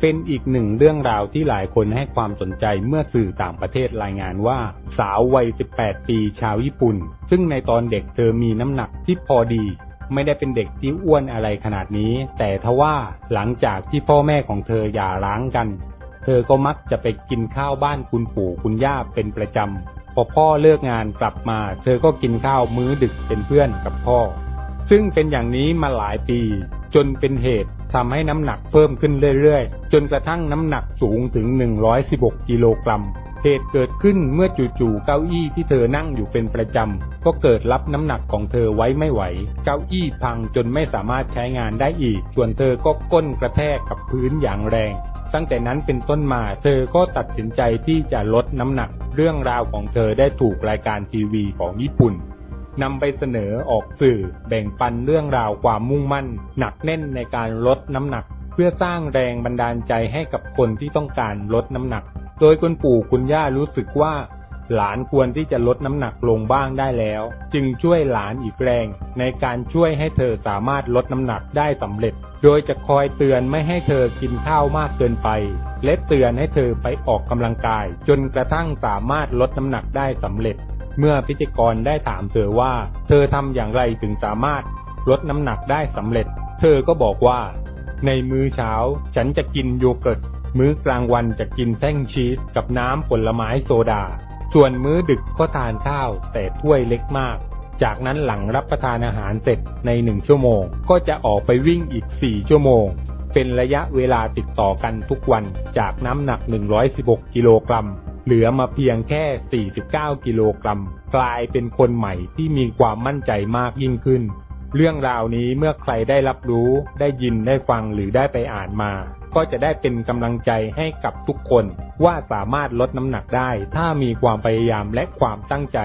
เป็นอีกหนึ่งเรื่องราวที่หลายคนให้ความสนใจเมื่อสื่อต่างประเทศรายงานว่าสาววัย 18 ปีชาวญี่ปุ่น ซึ่งในตอนเด็กเธอมีน้ำหนักที่พอดี ไม่ได้เป็นเด็กที่อ้วนอะไรขนาดนี้ แต่ทว่าหลังจากที่พ่อแม่ของเธอหย่าร้างกัน เธอก็มักจะไปกินข้าวบ้านคุณปู่คุณย่าเป็นประจำพอพ่อเลิกงานกลับมา เธอก็กินข้าวมื้อดึกเป็นเพื่อนกับพ่อ ซึ่งเป็นอย่างนี้มาหลายปี จนเป็นเหตุทำให้น้ำหนักเพิ่มขึ้นเรื่อยๆ จนกระทั่งน้ำหนักสูงถึง 116 กิโลกรัม เหตุเกิดขึ้นเมื่อจู่ๆเก้าอี้ที่เธอนั่งอยู่เป็นประจำ ก็เกิดรับน้ำหนักของเธอไว้ไม่ไหว เก้าอี้พังจนไม่สามารถใช้งานได้อีก ส่วนเธอก็ก้นกระแทกกับพื้นอย่างแรง ตั้งแต่นั้นเป็นต้นมาเธอก็ตัดสินใจที่จะลดน้ำหนัก เรื่องราวของเธอได้ถูกรายการทีวีของญี่ปุ่น นำไปเสนอออกสื่อแบ่งปันเรื่องราวความมุ่งมั่น หนักแน่นในการลดน้ำหนัก เพื่อสร้างแรงบันดาลใจให้กับคนที่ต้องการลดน้ำหนัก โดยคุณปู่คุณย่ารู้สึกว่า หลานควรที่จะลดน้ำหนักลงบ้างได้แล้ว จึงช่วยหลานอีกแรง ในการช่วยให้เธอสามารถลดน้ำหนักได้สำเร็จ โดยจะคอยเตือนไม่ให้เธอกินข้าวมากเกินไป และเตือนให้เธอไปออกกำลังกาย จนกระทั่งสามารถลดน้ำหนักได้สำเร็จ เมื่อพิธีกรได้ถามเธอว่า เธอทำอย่างไรถึงสามารถลดน้ำหนักได้สำเร็จ เธอก็บอกว่า ในมื้อเช้าฉันจะกินโยเกิร์ต มื้อกลางวันจะกินแท่งชีสกับน้ำผลไม้โซดา ส่วนมื้อดึกก็ทานข้าวแต่ถ้วยเล็กมาก จากนั้นหลังรับประทานอาหารเสร็จในหนึ่งชั่วโมง ก็จะออกไปวิ่งอีก 4 ชั่วโมง เป็นระยะเวลาติดต่อกันทุกวันจากน้ำหนัก 116 กิโลกรัม เหลือมาเพียงแค่ 49 กิโลกรัม กลายเป็นคนใหม่ที่มีความมั่นใจมากยิ่งขึ้น เรื่องราวนี้เมื่อใครได้รับรู้ได้ยินได้ฟังหรือได้ไปอ่านมา ก็จะได้เป็นกำลังใจให้กับทุกคนว่าสามารถลดน้ำหนักได้ ถ้ามีความพยายามและความตั้งใจ